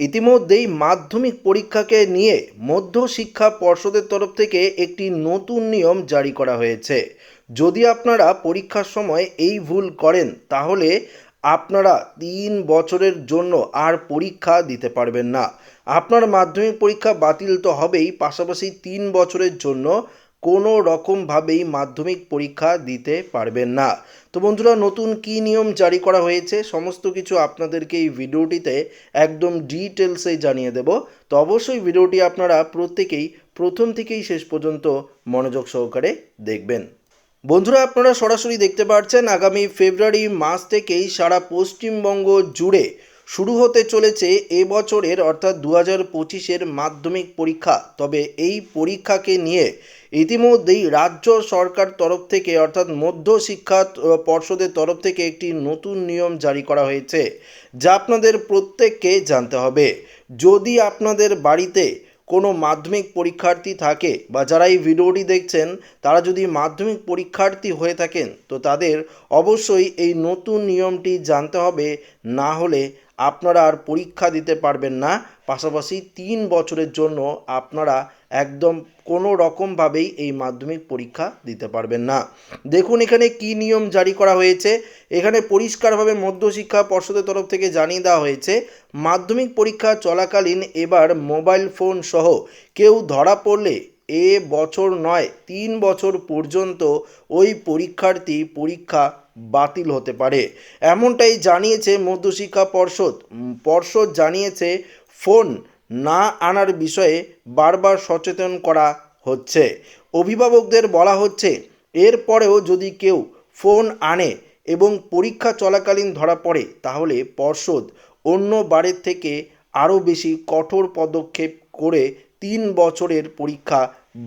ইতিমধ্যেই মাধ্যমিক পরীক্ষাকে নিয়ে মধ্য শিক্ষা পর্ষদের তরফ থেকে একটি নতুন নিয়ম জারি করা হয়েছে। যদি আপনারা পরীক্ষার সময় এই ভুল করেন, তাহলে আপনারা তিন বছরের জন্য আর পরীক্ষা দিতে পারবেন না। আপনার মাধ্যমিক পরীক্ষা বাতিল তো হবেই, পাশাপাশি তিন বছরের জন্য কোনো রকমভাবেই মাধ্যমিক পরীক্ষা দিতে পারবেন না। তো বন্ধুরা, নতুন কী নিয়ম জারি করা হয়েছে সমস্ত কিছু আপনাদেরকে এই ভিডিওটিতে একদম ডিটেলসে জানিয়ে দেব। তো অবশ্যই ভিডিওটি আপনারা প্রত্যেকেই প্রথম থেকেই শেষ পর্যন্ত মনোযোগ সহকারে দেখবেন। বন্ধুরা, আপনারা সরাসরি দেখতে পাচ্ছেন আগামী ফেব্রুয়ারি মাস থেকেই সারা পশ্চিমবঙ্গ জুড়ে শুরু হতে চলেছে এবছরের অর্থাৎ দু হাজার পঁচিশের মাধ্যমিক পরীক্ষা। তবে এই পরীক্ষাকে নিয়ে ইতিমধ্যেই রাজ্য সরকার তরফ থেকে, অর্থাৎ মধ্য শিক্ষা পর্ষদের তরফ থেকে একটি নতুন নিয়ম জারি করা হয়েছে, যা আপনাদের প্রত্যেককে জানতে হবে। যদি আপনাদের বাড়িতে কোনো মাধ্যমিক পরীক্ষার্থী থাকে বা যারা এই ভিডিওটি দেখছেন, তারা যদি মাধ্যমিক পরীক্ষার্থী হয়ে থাকেন, তো তাদের অবশ্যই এই নতুন নিয়মটি জানতে হবে। না হলে আপনারা আর পরীক্ষা দিতে পারবেন না। পাশাপাশি তিন বছরের জন্য আপনারা একদম কোনো রকমভাবেই এই মাধ্যমিক পরীক্ষা দিতে পারবেন না। দেখুন এখানে কি নিয়ম জারি করা হয়েছে। এখানে পরিষ্কারভাবে মধ্যশিক্ষা পর্ষদের তরফ থেকে জানিয়ে দেওয়া হয়েছে, মাধ্যমিক পরীক্ষা চলাকালীন এবার মোবাইল ফোন সহ কেউ ধরা পড়লে এ বছর নয়, তিন বছর পর্যন্ত ওই পরীক্ষার্থী পরীক্ষা বাতিল হতে পারে। এমনটাই জানিয়েছে মধ্যশিক্ষা পর্ষদ। পর্ষদ জানিয়েছে, ফোন না আনার বিষয়ে বারবার সচেতন করা হচ্ছে। অভিভাবকদের বলা হচ্ছে এরপরেও যদি কেউ ফোন আনে এবং পরীক্ষা চলাকালীন ধরা পড়ে, তাহলে পর্ষদ অন্য বারের থেকে আরও বেশি কঠোর পদক্ষেপ করে তিন বছরের পরীক্ষা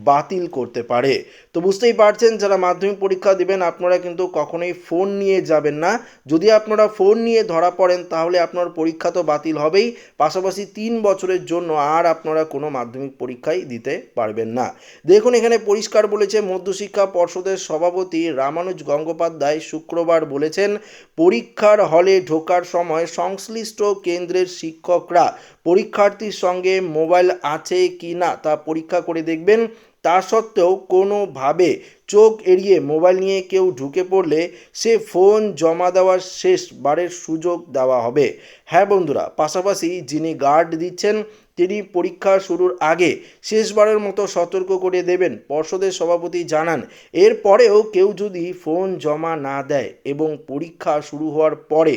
বাতিল করতে পারে। তো বুঝতেই পারছেন, যারা মাধ্যমিক পরীক্ষা দেবেন, আপনারা কিন্তু কখনোই ফোন নিয়ে যাবেন না। যদি আপনারা ফোন নিয়ে ধরা পড়েন, তাহলে আপনার পরীক্ষা তো বাতিল হবেই। পাশাপাশি তিন বছরের জন্য আর আপনারা কোনো মাধ্যমিক পরীক্ষাই দিতে পারবেন না। দেখুন, এখানে পরিষ্কার বলেছে, মধ্যশিক্ষা পর্ষদের সভাপতি রামানুজ গঙ্গোপাধ্যায় শুক্রবার বলেছেন, পরীক্ষার হলে ঢোকার সময় সংশ্লিষ্ট কেন্দ্রের শিক্ষকরা পরীক্ষার্থীর সঙ্গে মোবাইল আছে কি না তা পরীক্ষা করে দেখবেন। তা সত্ত্বেও কোনোভাবে চোখ এড়িয়ে মোবাইল নিয়ে কেউ ঢুকে পড়লে সে ফোন জমা দেওয়ার শেষ বারের সুযোগ দেওয়া হবে। হ্যাঁ বন্ধুরা, পাশাপাশি যিনি গার্ড দিচ্ছেন, তিনি পরীক্ষা শুরুর আগে শেষবারের মতো সতর্ক করে দেবেন, পর্ষদের সভাপতি জানান। এরপরেও কেউ যদি ফোন জমা না দেয় এবং পরীক্ষা শুরু হওয়ার পরে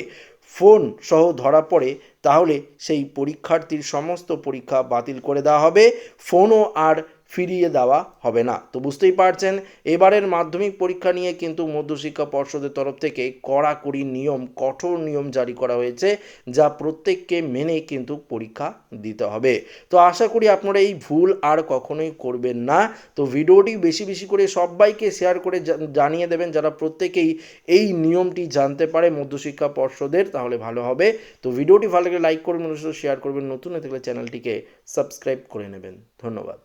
ফোন সহ ধরা পড়ে, তাহলে সেই পরীক্ষার্থীর সমস্ত পরীক্ষা বাতিল করে দেওয়া হবে। ফোনও আর ফিরিয়ে দেওয়া হবে না। তো বুঝতেই পারছেন, এবারের মাধ্যমিক পরীক্ষা নিয়ে কিন্তু মধ্যশিক্ষা পর্ষদের তরফ থেকে কড়াকড়ি নিয়ম, কঠোর নিয়ম জারি করা হয়েছে, যা প্রত্যেককে মেনে কিন্তু পরীক্ষা দিতে হবে। তো আশা করি আপনারা এই ভুল আর কখনোই করবেন না। তো ভিডিওটি বেশি বেশি করে সবাইকে শেয়ার করে জানিয়ে দেবেন, যারা প্রত্যেকেই এই নিয়মটি জানতে পারে মধ্যশিক্ষা পর্ষদের, তাহলে ভালো হবে। তো ভিডিওটি ভালো লাগলে লাইক করবেন শেয়ার করবেন। নতুন হয়ে থাকলে চ্যানেলটিকে সাবস্ক্রাইব করে নেবেন। ধন্যবাদ।